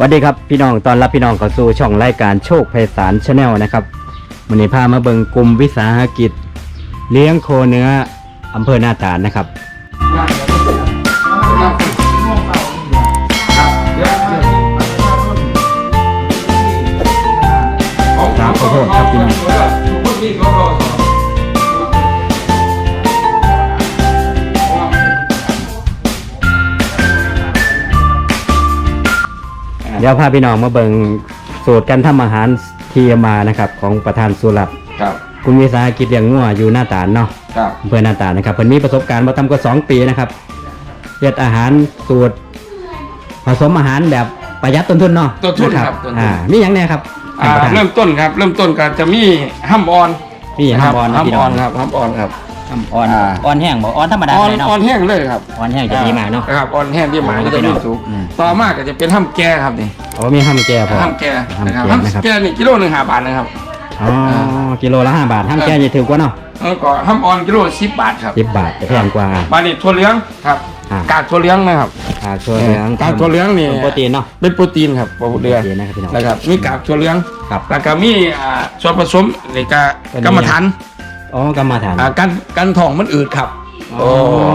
วัสดีครับพี่น้องตอนรับพี่น้องเข้าสู่ช่องรายการโชคไพศาลชาแนลนะครับวันนี้พามาเบิงกลุ่มวิสาหกิจ เลี้ยงโคเนื้ออำเภอหน้าตาลนะครับ ดี๋ยวพาพี่น้องมาเบิงสูตรการทำอาหารที่มานะครับของประธานสุรัตน์ครับคุณวิสาหกิจเลี้ยงงัวอยู่หน้าตาลเนาะครับอำเภอหน้าตาลนะครับเพิ่นมีประสบการณ์มาทำก็สองปีนะครับเฮ็ดอาหารสูตร ผสมอาหารแบบประหยัดต้นทุนเนาะต้นทุนครับะต้นทุน อ่ามีอย่างแน่ครับอ่าท่านประธาน เริ่มต้นครับ เริ่มต้นก็จะมีห้ำออนมีห้ำออนนะห้ำพี่อน้ออนงครับห้ำออนครับ ห้ำออนอ่าออนแห้งบ่ออนธรรมดาออนเลยเนาะออนแห้งเลยครับออนแห้งจะดีมากเนาะ ครับออนแห้งที่หมายก็จะมีสูงอืม ต่อมาก็จะเป็นห้ำแก่ครับนี่อ๋อมีห้ำแก่พอ ห้ำแก่นะครับห้ำแก่นะครับห้ำแก่นี่กิโลหนึ่งห้าบาทนะครับอ๋อกิโลละห้าบาทห้ำแก่จะถือกว่าเนาะแล้วก็ห้ำออนกิโลสิบบาทครับสิบบาทจะแพงกว่า บานี่ถั่วเหลืองครับอ่า กากถั่วเหลืองนะครับ กากถั่วเหลืองกากถั่วเหลืองนี่เป็นโปรตีนเนาะ เป็นโปรตีนครับโปรตีนโปรตีนนะครับพี่น้องนะครับมีกากถั่วเหลืองครับแล้วก็มีอ่าส่วนผสมนี่ก็เป็นกรรมฐาน อ๋อกรรมฐานอ่ากันกันทองมันอืดครับอ๋อ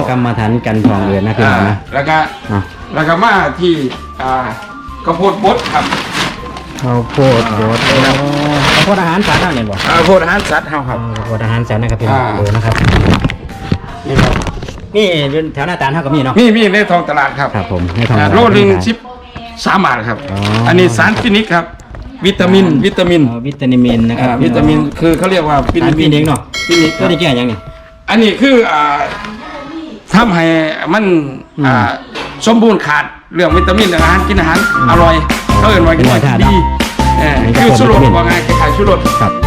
กรรมฐานกันทองเรือนนะพี่น้องนะาแล้วก็เนาะแล้วก็มาที่อ่าข้าวโพดบดครับข้าวโพดบดโอ้ข้าวโพดอาหารสัตว์นั่นเองบ่ข้าวโพดอาหารสัตว์เฮาครับข้าวโพดอาหารสัตว์นะครับพี่น้องอ่าดูนะครับนี่ครับนี่แถวหน้าตาลเท่ากับมีเนาะมีมีในท้องตลาดครับครับผมให้ทองอ่าตาโลหนึ่งขายสิบสามบาทครับอ๋ออัอันนี้สารฟินิกครับ วิตามิน วิตามินอ๋อวิตามินนะครับอ่าวิตามินคือเขาเรียกว่าสารฟินิกเนาะ ฟินิกตัวนี้แก่ยังนี่ อันนี้คืออ่าทำให้มันอืมอ่าสมบูรณ์ขาดเรื่องวิตามินอาหารกินอาหารอร่อยเขาเอ่นว่ากินอาหารเป็นธาตุดีเอออันนี้ก็คือเพิ่สุมรวิสตามินว่าไงคล้ายๆสุรส ครับ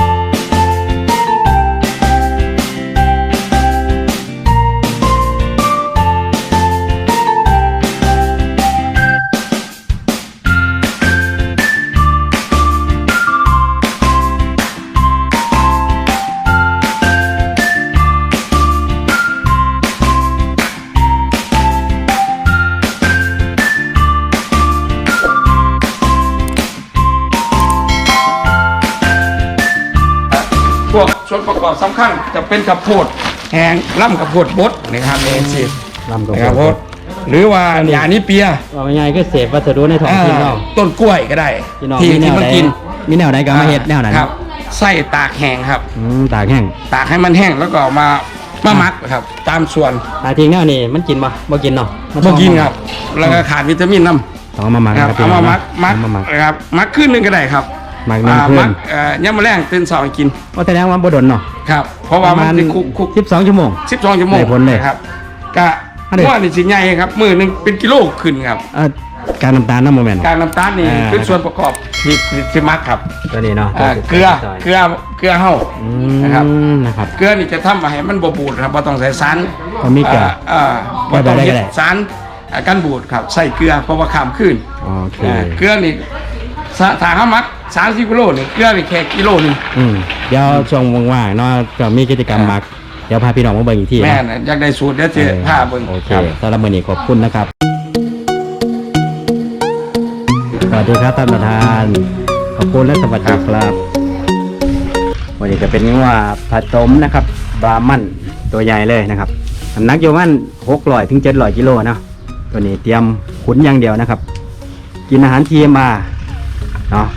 พวกส่วนประกอบสำคัญจะเป็นข้าวโพดแห้งล่ำข้าวโพดบดนะครับเองสิลำกับข้าวโพดหรือว่าหยานิเปียว่าง่ายๆก็เสพวัสดุในท้องถิ่นอ่าเนาะต้นกล้วยก็ได้ พี่น้องที่มีแนที่วมันใดกินมีแนวใดก็เอามาเฮ็ดแนวนั้นครับไส้ตากแห้งครับ อืมตากแห้งตากให้มันแห้งแล้วก็เอามามาหมักครับ ตามส่วนตากทิ้งแนวนี่มันกินบ่บ่กินเนาะมับ่ต้องกินครับ แล้วก็ขาดวิตามินน้ต้องเอามาหมักำครับพี่เอาน้มางหมักหมักเอามาหมักนะครับหมักขึ้นหนึงก็ได้ครับ หมักหนึ่งอ่าคืหมันกเอ่อย่ำมะแรงตื่นเช้าให้กินว่าแสดงว่าบ่ดนเนาะครับ เพราะว่ามันจะคุกคุกสิบสองชั่วโมงสิบสองชั่วโมงได้ผลเลยครับก็อันนี้ว่านี่สิใหญ่ครับมือหนึงเป็นกิโลขึ้นครับเอ่อการน้ำตาลน้ำโมเมนต์การน้ำตาลนี่อ่าคือส่วนประกอบที่ที่ที่มักครับตัวนี้เนาะอ่าเกลือเกลือเกลือเฮาอืนะครับมนะครับ เกลือนี่จะทำให้มันบ่บูดครับบ่ต้องใส่สารมันมีเกลืออ่าบ่ต้องได้เฮ็ก็ดได้สารอ่ากันบูดครับใส่เกลือเพราะว่าข้ามคืนโอเคอ่าเกลือนี่ สะถ้าเฮามัก30กิโลนี่เกลือนี่แค่กิโลหนึงอืมเดี๋ยวช่วงว่างๆเนาะก็มีกิจกรรมอ่ามัก เดี๋ยวพาพี่น้องมาเบิ่งอีกทีแม่เนาะน่ะอยากได้สูตรเดี๋ยวจะพาเบิ่งโอเคครับ สำหรับมื้อนี้ขอบคุณนะครับ สวัสดีครับท่านประธาน ขอบคุณและสวัสดีครับ วันนี้จะเป็นงัวผสมนะครับ บรามันตัวใหญ่เลยนะครับน้ำหนักอยู่ประมันหกร้อยถึงเจ็ดร้อยกิโลเนาะตัวนี้เตรียมขุนอย่างเดียวนะครับ กินอาหารทีมา เนาะ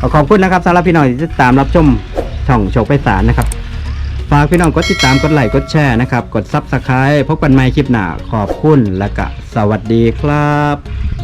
ขอขอบคุณนะครับสำหรับพี่น้องที่ติดตามรับชมช่องโชคไปสารนะครับ ฝากพี่น้องกดติดตามกดไลค์กดแชร์นะครับ กดซับสไครต์พบกันใหม่คลิปหน้าขอบคุณและก็สวัสดีครับ